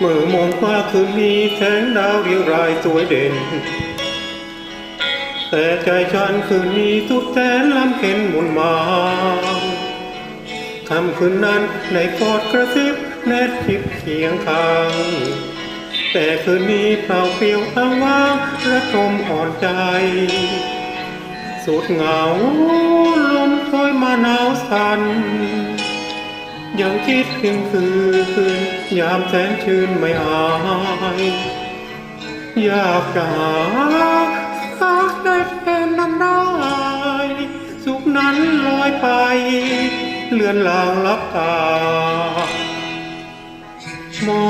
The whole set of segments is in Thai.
เมื่อมองฟ้าคืนนี้แสงดาวเรียงรายสวยเด่น แต่ใจฉันคืนนี้ทุกแสนลำเข็นหมุนมาคำคืนนั้นในกอดกระซิบแนบชิดเคียงข้าง แต่คืนนี้เปล่าเปลี่ยวอ้างว้างระทมอ่อนใจ สุดเหงาลมโชยมาหนาวสั่น ยังคิดถึงคืน ยามแสนชื่นไม่หายอยากจะหาสักได้แทนน้ำได้สุขนั้นลอยไป เลือนลางลับตามอ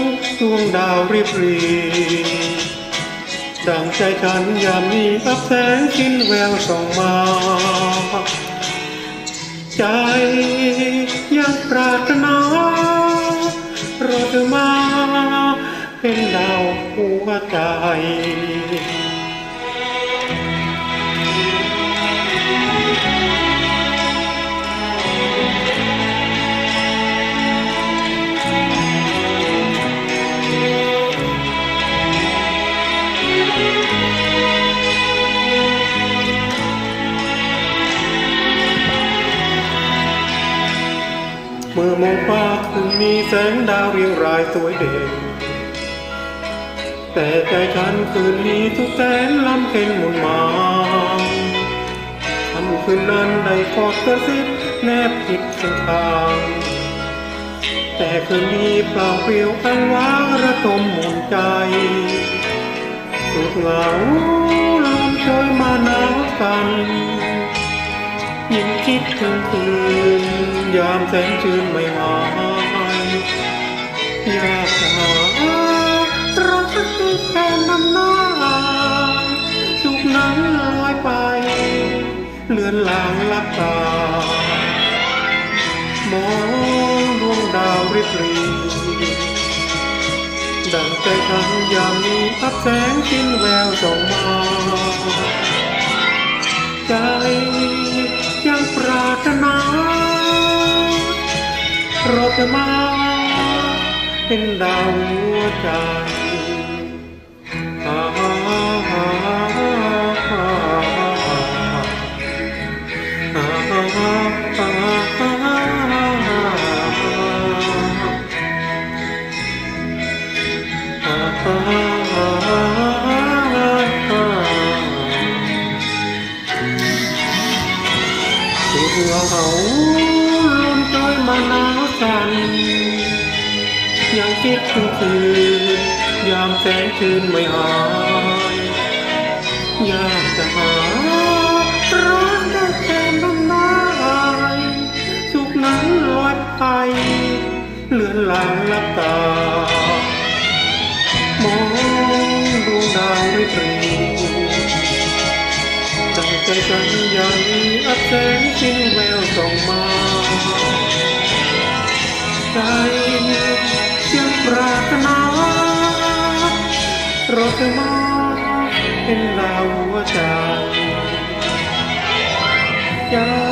งดวงดาวริบหรีดังใจฉันยามนี้อับแสงสิ้นแววส่องมา ใจยังปรารถนารอเธอมาเป็นดาวหัวใจ เมื่อมองฟ้าคืนมีแสงดาวเรียงรายสวยเด่นแต่ใจฉันคืนนี้ทุกแสนลำเค็นหมุนมาทำคืนนั้นได้กอดกระซิบแนบผิดเส้นทางแต่คืนนี้เปล่าเปลี่ยวอันว้างระทมหมุนใจสุดเหงา ยิ่งคิดถึงคืน ยามแสนชื่นไม่หายอยากหารักที่แทนำหน้าสุขนั้นลอยไป เลือนลางลับตามองดวงดาวริบหรีดังใจฉันยามนี้อับแสงสิ้นแววส่องมาใจารอเคิดถึงคืน ยามแสงชื่นไม่หายยากจะหารักได้แทนน้ำนายสุขนั้นลอยไปเลือนลางลับตามองดวงดาวริบหรีดังใจฉันยังอับแสงสิ้นแววส่องมาใจ รารนารถมาเป็นราวหั